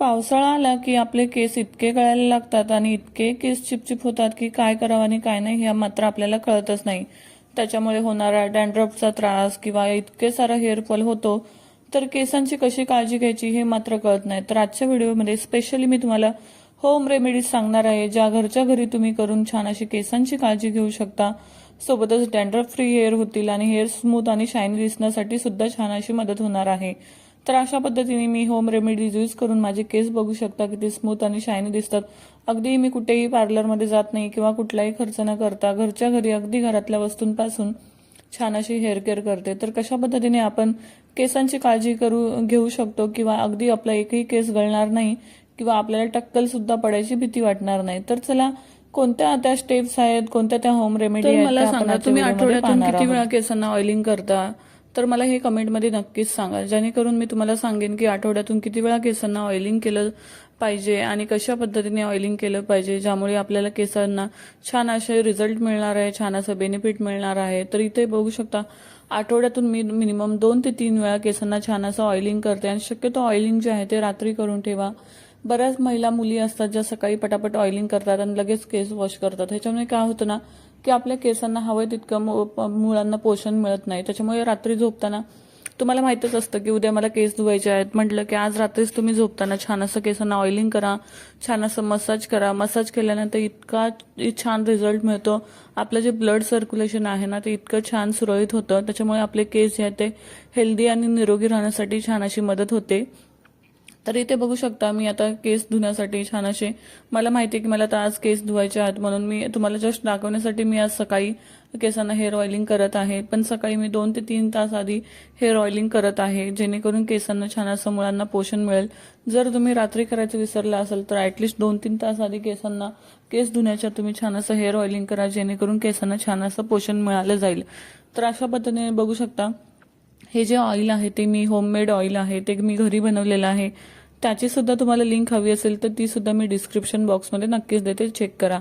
पावसाळा आला की आपले केस इतके गळायला लागतात आणि इतके केस चिपचिप होतात की काय करावं आणि काय नाही हे मात्र आपल्याला कळतच नाही. त्याच्यामुळे होणारा डॅन्ड्रफचा त्रास किंवा इतके सारा हेअरफॉल होतो तर केसांची कशी काळजी घ्यायची हे मात्र कळत नाही. तर आजच्या व्हिडिओमध्ये स्पेशली मी तुम्हाला होम रेमेडीज सांगणार आहे ज्या घरच्या घरी तुम्ही करून छान अशी केसांची काळजी घेऊ शकता. सोबतच डॅन्ड्रफ फ्री हेअर होतील आणि हेअर स्मूथ आणि शाईन दिसण्यासाठी सुद्धा छान अशी मदत होणार आहे. तर अशा पद्धतीने मी होम रेमेडीज यूज करून माझे केस बघू शकता किती स्मूथ आणि शायनी दिसतात. अगदी मी कुठेही पार्लरमध्ये जात नाही किंवा कुठलाही खर्च न करता घरच्या घरी अगदी घरातल्या वस्तूंपासून छान अशी हेअर केअर करते. तर कशा पद्धतीने आपण केसांची काळजी करू घेऊ शकतो किंवा अगदी आपला एकही केस गळणार नाही किंवा आपल्याला टक्कल सुद्धा पडायची भीती वाटणार नाही. तर चला कोणत्या त्या स्टेप्स आहेत कोणत्या त्या होम रेमेडी मला सांगा, तुम्ही आठवड्यातून किती. वेळा केसांना ऑइलिंग करता? तर मला हे कमेंटमध्ये नक्कीच सांगा. जेणेकरून मी तुम्हाला सांगेन की आठवड्यातून किती वेळा केसांना ऑइलिंग केलं पाहिजे आणि कशा पद्धतीने ऑइलिंग केलं पाहिजे ज्यामुळे आपल्याला केसांना छान असे रिझल्ट मिळणार आहे छान असं बेनिफिट मिळणार आहे. तर इथे बघू शकता आठवड्यातून मी मिनिमम दोन ते तीन वेळा केसांना छान असं ऑइलिंग करते आणि शक्यतो ऑइलिंग जे आहे ते रात्री करून ठेवा. बऱ्याच महिला मुली असतात ज्या सकाळी पटापट ऑइलिंग करतात आणि लगेच केस वॉश करतात. ह्याच्यामुळे काय होतं ना की आपल्या केसांना हवं तितकं मु- प- मुळांना पोषण मिळत नाही. त्याच्यामुळे रात्री झोपताना तुम्हाला माहितच असतं की उद्या मला केस धुवायचे आहेत. म्हटलं की आज रात्रीच तुम्ही झोपताना छान असं केसांना ऑइलिंग करा छान असं मसाज करा. मसाज केल्यानंतर इतका छान रिझल्ट मिळतो. आपलं जे ब्लड सर्क्युलेशन आहे ना ते इतकं छान सुरळीत होतं. त्याच्यामुळे आपले केस जे आहेत ते हेल्दी आणि निरोगी राहण्यासाठी छान अशी मदत होते. तर इथे बघू शकता मी आता केस धुण्यासाठी छान असे मला माहिती आहे की मला आता आज केस धुवायचे आहेत म्हणून मी तुम्हाला जस्ट दाखवण्यासाठी मी आज सकाळी केसांना हेअर ऑइलिंग करत आहे. पण सकाळी मी दोन ते तीन तास आधी हेअर ऑइलिंग करत आहे जेणेकरून केसांना छान असं मुळांना पोषण मिळेल. जर तुम्ही रात्री करायचं विसरला असेल तर ॲटलिस्ट दोन तीन तास आधी केसांना केस धुण्याच्या तुम्ही छान असं हेअर ऑइलिंग करा जेणेकरून केसांना छान असं पोषण मिळालं जाईल. तर अशा पद्धतीने बघू शकता हे जे ऑइल आहे ते मी होममेड ऑइल आहे ते मी घरी बनवलेलं आहे. त्याचीसुद्धा तुम्हाला लिंक हवी असेल तर तीसुद्धा मी डिस्क्रिप्शन बॉक्समध्ये नक्कीच देते. चेक करा.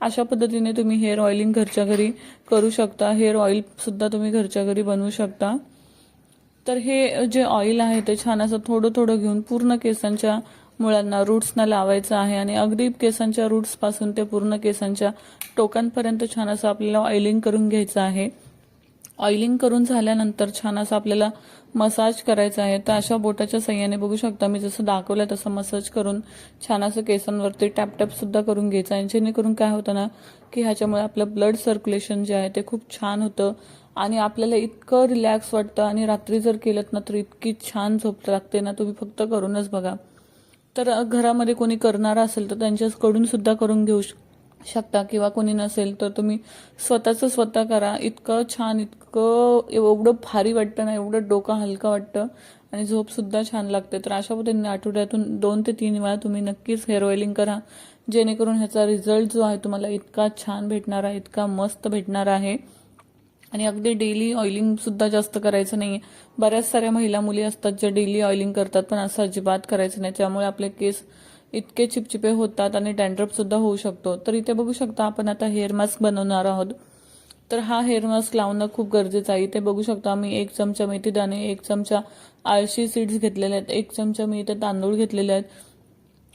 अशा पद्धतीने तुम्ही हेअर ऑइलिंग घरच्या घरी करू शकता. हेअर ऑइलसुद्धा तुम्ही घरच्या घरी बनवू शकता. तर हे जे ऑइल आहे ते छान असं थोडं थोडं घेऊन पूर्ण केसांच्या मुळांना रूट्सना लावायचं आहे आणि अगदी केसांच्या रूट्सपासून ते पूर्ण केसांच्या टोकांपर्यंत छान असं आपल्याला ऑइलिंग करून घ्यायचं आहे. ऑइलिंग करून झाल्यानंतर छान असं आपल्याला मसाज करायचा आहे. तर अशा बोटाच्या सहाय्याने बघू शकता मी जसं दाखवलं तसं मसाज करून छान असं केसांवरती टॅपटॅपसुद्धा करून घ्यायचं आहे. जेणेकरून काय होतं ना की ह्याच्यामुळे आपलं ब्लड सर्क्युलेशन जे आहे ते खूप छान होतं आणि आपल्याला इतकं रिलॅक्स वाटतं आणि रात्री जर केलं ना तर इतकी छान झोप लागते ना तुम्ही फक्त करूनच बघा. तर घरामध्ये कोणी करणारा असेल तर त्यांच्याकडून सुद्धा करून घेऊ शकता. शकता किंवा कोणी नसेल तर तुम्ही स्वतःचं स्वतः करा. इतकं छान इतकं एवढं भारी वाटतं ना एवढं डोकं हलकं वाटतं आणि झोपसुद्धा छान लागते. तर अशा पद्धतीने आठवड्यातून दोन ते तीन वेळा तुम्ही नक्कीच हेअर ऑइलिंग करा. जेणेकरून ह्याचा रिझल्ट जो आहे तुम्हाला इतका छान भेटणार आहे इतका मस्त भेटणार आहे. आणि अगदी डेली ऑइलिंग सुद्धा जास्त करायचं नाही बऱ्याच साऱ्या महिला मुली असतात ज्या डेली ऑइलिंग करतात पण असं अजिबात करायचं नाही. त्यामुळे आपले केस इतके चिपचिपे होतात आणि डँड्रपसुद्धा होऊ शकतो. तर इथे बघू शकता आपण आता हेअर मास्क बनवणार आहोत. तर हा हेअर मास्क लावणं खूप गरजेचं आहे. इथे बघू शकता मी एक चमचा मेथी दाणे एक चमचा आळशी सीड्स घेतलेले आहेत एक चमचा मी इथे तांदूळ घेतलेले आहेत.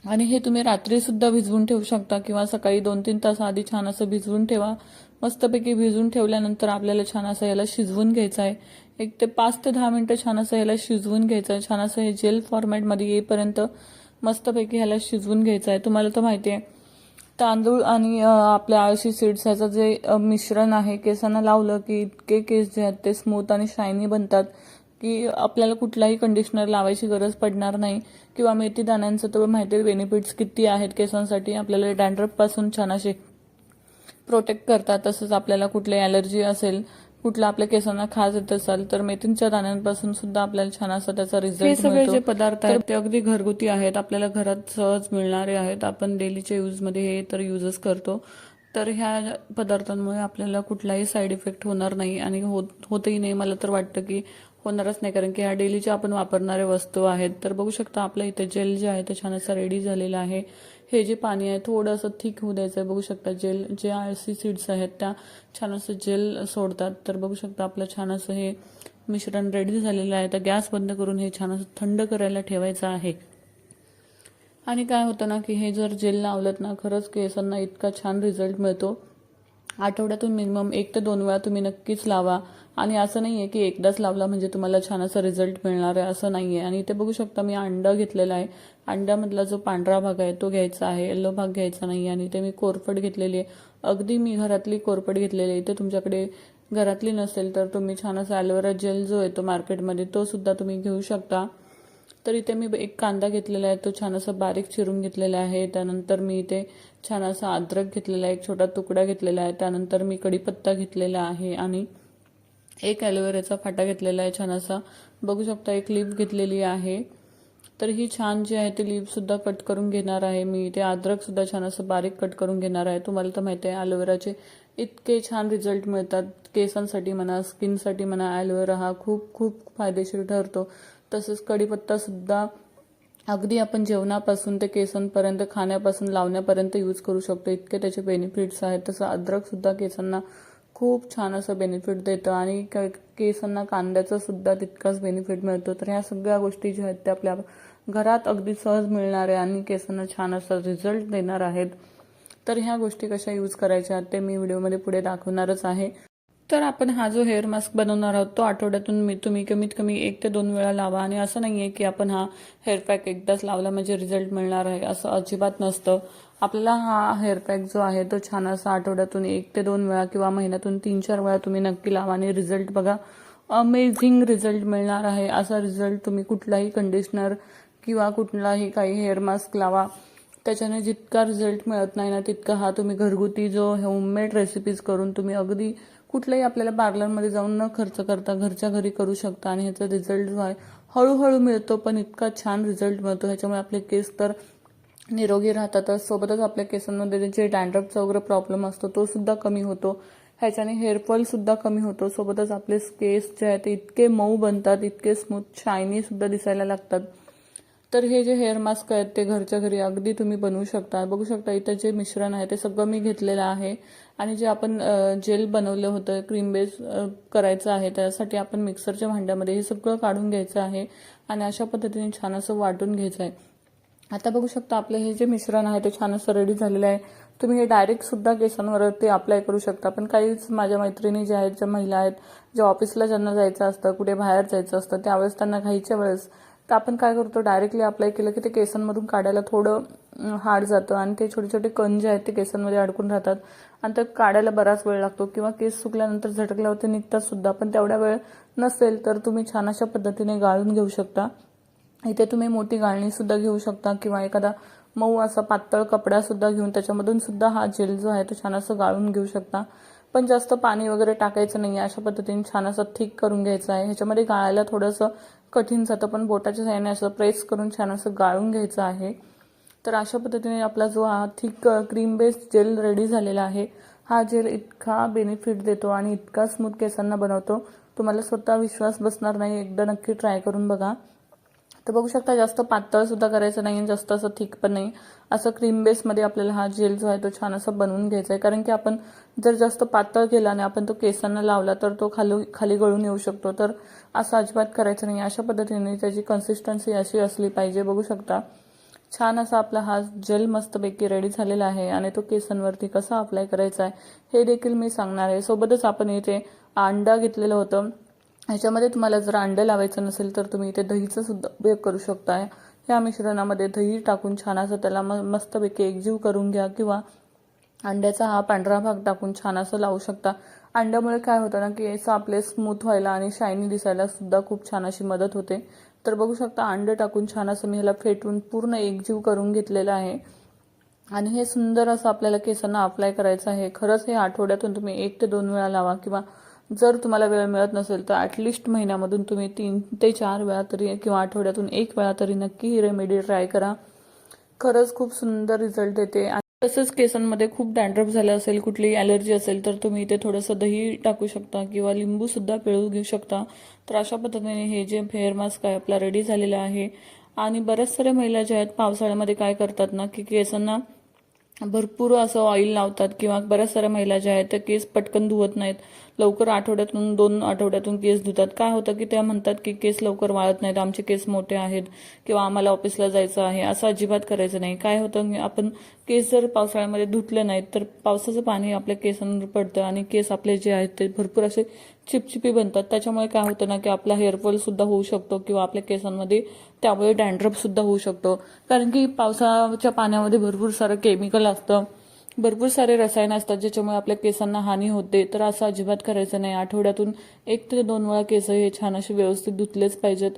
आणि हे तुम्ही रात्रीसुद्धा भिजवून ठेवू शकता किंवा सकाळी दोन तीन तास आधी छान असं भिजवून ठेवा. मस्तपैकी भिजवून ठेवल्यानंतर आपल्याला छान असं याला शिजवून घ्यायचं आहे. एक ते पाच ते दहा मिनटं छान असं याला शिजवून घ्यायचं आहे. छान असं हे जेल फॉर्मॅटमध्ये येईपर्यंत मस्तपैकी ह्याला शिजवून घ्यायचं आहे. तुम्हाला तर माहिती आहे तांदूळ आणि आपल्या आळशी सीड्स ह्याचं जे मिश्रण आहे केसांना लावलं की इतके केस जे आहेत ते स्मूथ आणि शायनी बनतात की आपल्याला कुठलाही कंडिशनर लावायची गरज पडणार नाही. किंवा मेथी दाण्यांचं तर माहिती बेनिफिट्स किती आहेत केसांसाठी आपल्याला डॅन्ड्रफपासून छान असे प्रोटेक्ट करतात तसंच आपल्याला कुठली ॲलर्जी असेल कुठला आपल्या केसांना खाज येत असेल तर मेथींच्या दाण्यांपासून सुद्धा आपल्याला छान असा त्याचा हे रिझल्ट सगळे जे पदार्थ आहेत ते अगदी घरगुती आहेत. आपल्याला घरात सहज मिळणारे आहेत. आपण डेलीच्या यूजमध्ये हे तर युजच करतो. तर ह्या पदार्थांमुळे आपल्याला कुठलाही साईड इफेक्ट होणार नाही आणि होत होतही नाही. मला तर वाटतं की होणारच नाही. कारण की ह्या डेलीच्या आपण वापरणाऱ्या वस्तू आहेत. तर बघू शकता आपल्या इथे जेल जे आहे ते छान असं रेडी झालेलं आहे. हे जे पाणी आहे थोडंसं थिक होऊ द्यायचं आहे बघू शकता जेल जे आळसी सीड्स आहेत त्या छान असं जेल सोडतात. तर बघू शकता आपलं छान असं हे मिश्रण रेडी झालेलं आहे. तर गॅस बंद करून हे छान असं थंड करायला ठेवायचं आहे. आणि काय होतं ना की हे जर जेल लावलं ना खरंच केसांना इतका छान रिझल्ट मिळतो. आठवड्यातून मिनिमम एक ते दोन वेळा तुम्ही नक्कीच लावा. आणि असं नाही आहे की एकदाच लावला म्हणजे तुम्हाला छान असा रिझल्ट मिळणार आहे असं नाही आहे आणि इथे बघू शकता मी अंडा घेतलेला आहे. अंड्यामधला जो पांढरा भाग आहे तो घ्यायचा आहे. येल्लो भाग घ्यायचा नाही आणि इथे मी कोरफड घेतलेली आहे. अगदी मी घरातली कोरफड घेतलेली आहे. इथे तुमच्याकडे घरातली नसेल तर तुम्ही छान असा ॲलोवेरा जेल जो येतो मार्केटमध्ये तो सुद्धा तुम्ही घेऊ शकता. तर इथे मी एक कांदा घेतलेला आहे तो छान असा बारीक चिरून घेतलेला आहे. त्यानंतर मी इथे छान असा अद्रक घेतलेला आहे एक छोटा तुकडा घेतलेला आहे. त्यानंतर मी कढीपत्ता घेतलेला आहे आणि एक ॲलोवेराचा फाटा घेतलेला आहे छान असा. बघू शकता एक लिप घेतलेली आहे. तर ही छान जी आहे ती लिपसुद्धा कट करून घेणार आहे. मी इथे अद्रकसुद्धा छान असं बारीक कट करून घेणार आहे. तुम्हाला तर माहिती आहे ॲलोवेराचे इतके छान रिझल्ट मिळतात. केसांसाठी म्हणा स्किनसाठी म्हणा ॲलोवेरा हा खूप खूप फायदेशीर ठरतो. तसेच कढीपत्तासुद्धा अगदी आपण जेवणापासून ते केसांपर्यंत खाण्यापासून लावण्यापर्यंत यूज करू शकतो. इतके त्याचे बेनिफिट्स आहेत. तसं अद्रकसुद्धा केसांना खूप छान असं बेनिफिट देतं आणि क- केसांना कांद्याचा सुद्धा तितकाच बेनिफिट मिळतो. तर ह्या सगळ्या गोष्टी ज्या आहेत त्या आपल्या घरात अगदी सहज मिळणार आहे आणि केसांना छान असा रिझल्ट देणार आहेत. तर ह्या गोष्टी कशा यूज करायच्या ते मी व्हिडिओमध्ये पुढे दाखवणारच आहे. तर आपण हा जो हेअर मास्क बनवणार आहोत तो आठवड्यातून मी तुम्ही कमीत कमी एक ते दोन वेळा लावा. आणि असं नाही आहे की आपण हा हेअर पॅक एकदाच लावला म्हणजे रिझल्ट मिळणार आहे असं अजिबात नसतं. आपल्याला हा हेअर पॅक जो आहे तो छान असा आठवड्यातून एक ते दोन वेळा किंवा महिन्यातून तीन चार वेळा तुम्ही नक्की लावा आणि रिझल्ट बघा. अमेझिंग रिझल्ट मिळणार आहे. असा रिझल्ट तुम्ही कुठलाही कंडिशनर किंवा कुठलाही काही हेअर मास्क लावा. त्याच्याने जितका रिझल्ट मिळत नाही ना तितका हा तुम्ही घरगुती जो होममेड रेसिपीज करून तुम्ही अगदी कुठल्याही आपल्याला पार्लरमध्ये जाऊन न खर्च करता घरच्या घरी करू शकता आणि ह्याचा रिझल्ट जो आहे हळूहळू मिळतो पण इतका छान रिझल्ट मिळतो. ह्याच्यामुळे आपले केस तर निरोगी राहतातच सोबतच आपल्या केसांमध्ये जे डॅन्ड्रफचा वगैरे प्रॉब्लेम असतो तो सुद्धा कमी होतो. ह्याच्याने हेअरफॉल सुद्धा कमी होतो. सोबतच आपले केस जे आहेत ते इतके मऊ बनतात इतके स्मूथ शायनी सुद्धा दिसायला लागतात. तर हे जे हेअर मास्क आहेत ते घरच्या घरी अगदी तुम्ही बनवू शकता. बघू शकता इथं जे मिश्रण आहे ते सगळं मी घेतलेलं आहे. आणि जे आपण जेल बनवलं होतं क्रीम बेस करायचं आहे त्यासाठी आपण मिक्सरच्या भांड्यामध्ये हे सगळं काढून घ्यायचं आहे. आणि अशा पद्धतीने छान असं वाटून घ्यायचं आहे. आता बघू शकता आपलं हे जे मिश्रण आहे ते छान असं रेडी झालेलं आहे. तुम्ही हे डायरेक्ट सुद्धा केसांवर ते अप्लाय करू शकता. पण काहीच माझ्या मैत्रिणी ज्या आहेत ज्या महिला आहेत ज्या ऑफिसला ज्यांना जायचं असतं कुठे बाहेर जायचं असतं त्यावेळेस त्यांना घाईच्या वेळेस तर आपण काय करतो डायरेक्टली अप्लाय केलं की ते केसांमधून काढायला थोडं हार्ड जातं आणि ते छोटे छोटे कण जे आहेत ते केसांमध्ये अडकून राहतात. आणि ते काढायला बराच वेळ लागतो किंवा केस सुकल्यानंतर झटकल्यावर ते निघतात सुद्धा. पण तेवढा वेळ नसेल तर तुम्ही छान अशा पद्धतीने गाळून घेऊ शकता. इथे तुम्ही मोठी गाळणी सुद्धा घेऊ शकता किंवा एखादा मऊ असा पातळ कपडा सुद्धा घेऊन त्याच्यामधून सुद्धा हा जेल जो आहे तो छान असं गाळून घेऊ शकता. पण जास्त पाणी वगैरे टाकायचं नाही अशा पद्धतीने छान असं थिक करून घ्यायचं आहे. ह्याच्यामध्ये गाळायला थोडंसं कठीण जातं पण बोटाच्या साह्याने असं प्रेस करून छान असं गाळून घ्यायचं आहे. तर अशा पद्धतीने आपला जो हा thick cream based gel ready झालेला आहे हा जेल इतका बेनिफिट देतो आणि इतका स्मूथ केसांना बनवतो. तुम्हाला स्वतः विश्वास बसणार नाही एकदा नक्की ट्राय करून बघा. तर बघू शकता जास्त पातळसुद्धा करायचं नाही आणि जास्त असं थिक पण नाही. असं क्रीम बेसमध्ये आपल्याला हा जेल जो आहे तो छान असं बनवून घ्यायचा आहे कारण की आपण जर जास्त पातळ केला आणि आपण तो केसांना लावला तर तो खाली खाली गळून येऊ शकतो. तर असं अजिबात करायचं नाही अशा पद्धतीने त्याची कन्सिस्टन्सी अशी असली पाहिजे. बघू शकता छान असा आपला हा जेल मस्तपैकी रेडी झालेला आहे आणि तो केसांवरती कसा अप्लाय करायचा आहे हे देखील मी सांगणार आहे. सोबतच आपण इथे अंडा घेतलेलं होतं. ह्याच्यामध्ये तुम्हाला जर अंडं लावायचं नसेल तर तुम्ही इथे दहीचा सुद्धा उपयोग करू शकता ह्या मिश्रणामध्ये दही टाकून छान असं त्याला म मस्तपैकी एकजीव करून घ्या किंवा अंड्याचा हा पांढरा भाग टाकून छान असं लावू शकता. अंड्यामुळे काय होतं ना केस आपले स्मूथ व्हायला आणि शायनी दिसायला सुद्धा खूप छान अशी मदत होते. तर बघू शकता अंडे टाकून छान असं मी ह्याला फेटून पूर्ण एकजीव करून घेतलेलं आहे. आणि हे सुंदर असं आपल्याला केसांना अप्लाय करायचं आहे. खरंच हे आठवड्यातून तुम्ही एक ते दोन वेळा लावा किंवा जर तुम्हाला वेळ मिळत नसेल तर ॲटलिस्ट महिन्यामधून तुम्ही तीन ते चार वेळा तरी किंवा आठवड्यातून एक वेळा तरी नक्की ही रेमेडी ट्राय करा. खरंच खूप सुंदर रिझल्ट देते. आणि तसंच केसांमध्ये खूप डॅन्ड्रफ झालं असेल कुठली ॲलर्जी असेल तर तुम्ही इथे थोडंसं दही टाकू शकता किंवा लिंबूसुद्धा पिळून पिळू घेऊ शकता. तर अशा पद्धतीने हे जे हेअर मास्क आहे आपला रेडी झालेला आहे. आणि बऱ्याच साऱ्या महिला ज्या आहेत पावसाळ्यामध्ये काय करतात ना की केसांना भरपूर असं ऑइल लावतात किंवा बऱ्याच साऱ्या महिला ज्या आहेत त्या केस पटकन धुवत नाहीत. लवकर आठवड्यातून दोन आठवड्यातून केस धुतात. काय होतं की त्या म्हणतात की केस लवकर वाळत नाहीत आमचे केस मोठे आहेत किंवा आम्हाला ऑफिसला जायचं आहे असं अजिबात करायचं नाही. काय होतं की आपण केस जर पावसाळ्यामध्ये धुतले नाहीत तर पावसाचं पाणी आपल्या केसांवर पडतं आणि केस आपले जे आहेत ते भरपूर असे चिपचिपी बनतात. त्याच्यामुळे काय होतं ना की आपला हेअरफॉल सुद्धा होऊ शकतो किंवा आपल्या केसांमध्ये त्यामुळे डॅन्ड्रफ सुद्धा होऊ शकतो. कारण की पावसाच्या पाण्यामध्ये भरपूर सारं केमिकल असतं. भरपूर सारे रसायनं असतात ज्याच्यामुळे आपल्या केसांना हानी होते. तर असं अजिबात करायचं नाही. आठवड्यातून एक ते दोन वेळा केस हे छान असे व्यवस्थित धुतलेच पाहिजेत.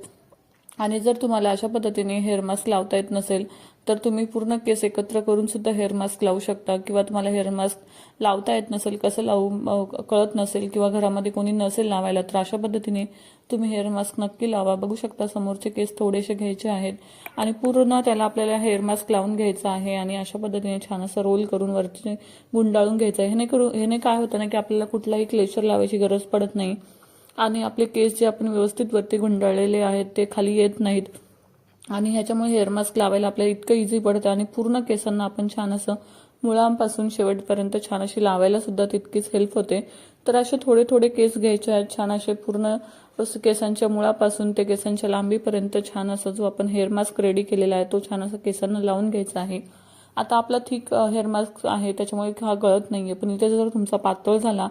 आणि जर तुम्हाला अशा पद्धतीने हेअर मास्क लावता येत नसेल तर तुम्ही पूर्ण केस एकत्र करून सुद्धा हेअर मास्क लावू शकता किंवा तुम्हाला हेअर मास्क लावता येत नसेल कसं लावू कळत नसेल किंवा घरामध्ये कोणी नसेल लावायला तर अशा पद्धतीने तुम्ही हेअर मास्क नक्की लावा. बघू शकता समोरचे केस थोडेसे घ्यायचे आहेत आणि पूर्ण त्याला आपल्याला हेअर मास्क लावून घ्यायचं आहे आणि अशा पद्धतीने छान असं रोल करून वरती गुंडाळून घ्यायचं आहे. ह्याने करू ह्याने काय होतं ना की आपल्याला कुठलाही क्लेचर लावायची गरज पडत नाही आणि आपले केस जे आपण व्यवस्थित वरती गुंडाळलेले आहेत ते खाली येत नाहीत. आणि ह्याच्यामुळे हेअर मास्क लावायला आपल्याला इतकं इझी पडतं आणि पूर्ण केसांना आपण छान असं मुळांपासून शेवटपर्यंत छान अशी लावायला सुद्धा तितकीच हेल्प होते. तर असे थोडे थोडे केस घ्यायचे आहेत छान असे पूर्ण असं केसांच्या मुळापासून ते केसांच्या लांबीपर्यंत छान असा जो आपण हेअर मास्क रेडी केलेला आहे तो छान असा केसांना लावून घ्यायचा आहे. आता आपला थिक हेअर मास्क आहे त्याच्यामुळे हा गळत नाहीये. पण इथे जर तुमचा पातळ झाला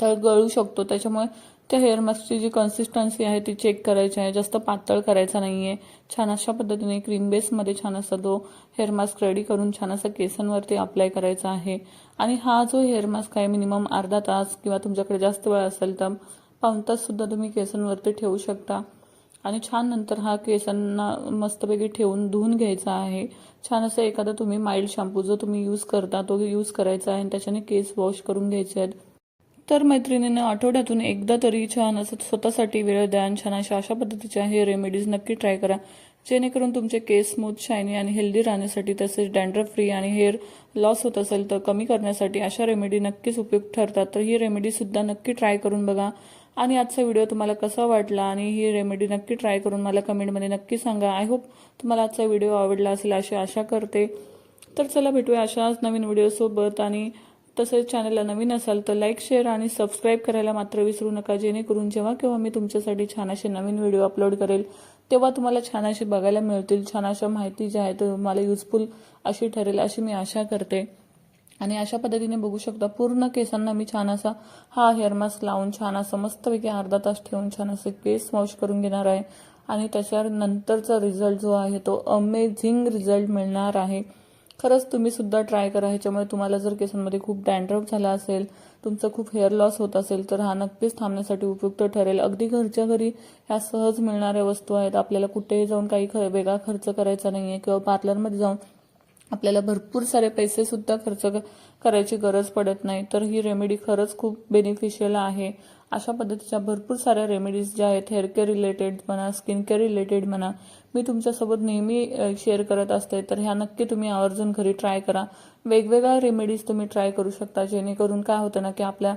तर गळू शकतो. त्याच्यामुळे त्या हेअर मास्कची जी कन्सिस्टन्सी आहे ती चेक करायची आहे. जास्त पातळ करायचा नाही आहे छान अशा पद्धतीने क्रीम बेसमध्ये छान असा तो हेअर मास्क रेडी करून छान असा केसांवरती अप्लाय करायचा आहे. आणि हा जो हेअर मास्क आहे मिनिमम अर्धा तास किंवा तुमच्याकडे जास्त वेळ असेल तर पाऊण ताससुद्धा तुम्ही केसांवरती ठेवू शकता. आणि छान नंतर हा केसांना मस्तपैकी ठेवून धुवून घ्यायचा आहे. छान असं एखादा तुम्ही माइल्ड शॅम्पू जो तुम्ही यूज करता तो यूज करायचा आहे आणि त्याच्याने केस वॉश करून घ्यायचे आहेत. तर मैत्रिणीने आठवड्यातून एकदा तरी छान असं स्वतःसाठी वेळ द्या आणि छान अशा अशा पद्धतीच्या हे रेमेडीज नक्की ट्राय करा. जेणेकरून तुमचे केस स्मूथ शायनी आणि हेल्दी राहण्यासाठी तसेच डँड्रफ फ्री आणि हेअर लॉस होत असेल तर कमी करण्यासाठी अशा रेमेडी नक्कीच उपयुक्त ठरतात. तर ही रेमेडीसुद्धा नक्की ट्राय करून बघा. आणि आजचा व्हिडिओ तुम्हाला कसा वाटला आणि ही रेमेडी नक्की ट्राय करून मला कमेंटमध्ये नक्की सांगा. आय होप तुम्हाला आजचा व्हिडिओ आवडला असेल अशी आशा करते. तर चला भेटूया अशाच नवीन व्हिडिओसोबत आणि तसेच चॅनलला नवीन असाल तर लाईक शेअर आणि सबस्क्राईब करायला मात्र विसरू नका. जेणेकरून जेव्हा केव्हा मी तुमच्यासाठी छान असे नवीन व्हिडिओ अपलोड करेल तेव्हा तुम्हाला छान असे बघायला मिळतील. छान अशा माहिती ज्या आहेत तुम्हाला युजफुल अशी ठरेल अशी मी आशा करते. आणि अशा पद्धतीने बघू शकता पूर्ण केसांना मी छान असा हा हेअर मास्क लावून छान असं मस्तपैकी अर्धा तास ठेवून छान असे केस वॉश करून घेणार आहे. आणि त्याच्यानंतरचा रिझल्ट जो आहे तो अमेझिंग रिझल्ट मिळणार आहे. खरंच तुम्ही सुद्धा ट्राय करा. ह्याच्यामुळे तुम्हाला जर केसांमध्ये खूप डॅन्ड्रफ झाला असेल तुमचं खूप हेअर लॉस होत असेल तर हा नक्कीच थांबण्यासाठी उपयुक्त ठरेल. अगदी घरच्या घरी ह्या सहज मिळणाऱ्या वस्तू आहेत. आपल्याला कुठेही जाऊन काही ख- वेगळा खर्च करायचा नाही आहे किंवा पार्लरमध्ये जाऊन आपल्याला भरपूर सारे पैसे सुद्धा खर्च क- करायची गरज पडत नाही. तर ही रेमेडी खरंच खूप बेनिफिशियल आहे. अशा पद्धतीच्या भरपूर साऱ्या रेमेडीज ज्या आहेत हेअर केअर रिलेटेड म्हणा स्किन केअर रिलेटेड म्हणा मी तुमच्यासोबत नेहमी शेअर करत असते. तर ह्या नक्की तुम्ही आवर्जून घरी ट्राय करा. वेगवेगळ्या रेमेडीज तुम्ही ट्राय करू शकता जेणेकरून काय होतं ना की आपल्या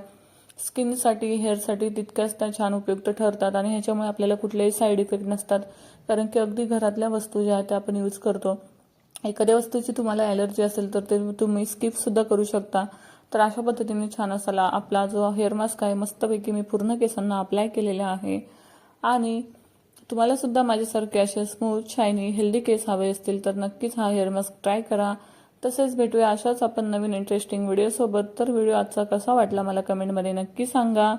स्किनसाठी हेअरसाठी तितक्याच त्या छान उपयुक्त ठरतात आणि ह्याच्यामुळे आपल्याला कुठलेही साईड इफेक्ट नसतात. कारण की अगदी घरातल्या वस्तू ज्या आहेत त्या आपण यूज करतो. एखाद्या वस्तूची तुम्हाला ॲलर्जी असेल तर ते तुम्ही स्किप सुद्धा करू शकता. तर अशा पद्धतीने छान असाला आपला जो हेअर मास्क आहे मस्तपैकी मी पूर्ण केसांना अप्लाय केलेला आहे. आणि तुम्हाला सुद्धा माझ्यासारखे असे स्मूथ शायनी हेल्दी केस हवे असतील तर नक्कीच हा हेअर मास्क ट्राय करा. तसेच भेटूया अशाच आपण नवीन इंटरेस्टिंग व्हिडिओसोबत तर व्हिडिओ आजचा कसा वाटला मला कमेंटमध्ये नक्की सांगा.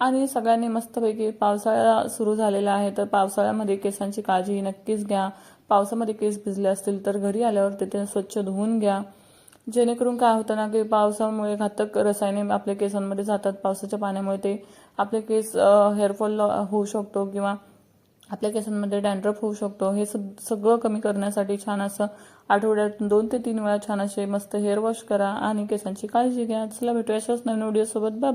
आणि सगळ्यांनी मस्तपैकी पावसाळा सुरू झालेला आहे तर पावसाळ्यामध्ये केसांची काळजी नक्कीच घ्या. पावसामध्ये केस भिजले असतील तर घरी आल्यावर तिथे स्वच्छ धुवून घ्या. जेणेकरून काय होतं ना की पावसामुळे घातक रसायने आपल्या केसांमध्ये जातात. पावसाच्या पाण्यामुळे ते आपले केस हेअरफॉल होऊ शकतो किंवा आपल्या केसांमध्ये डॅन्ड्रफ होऊ शकतो. हे सग- सगळं कमी करण्यासाठी छान असं आठवड्यात दोन ते तीन वेळा छान असे मस्त हेअर वॉश करा आणि केसांची काळजी घ्या. चला भेटूया अशाच नवीन व्हिडिओसोबत बा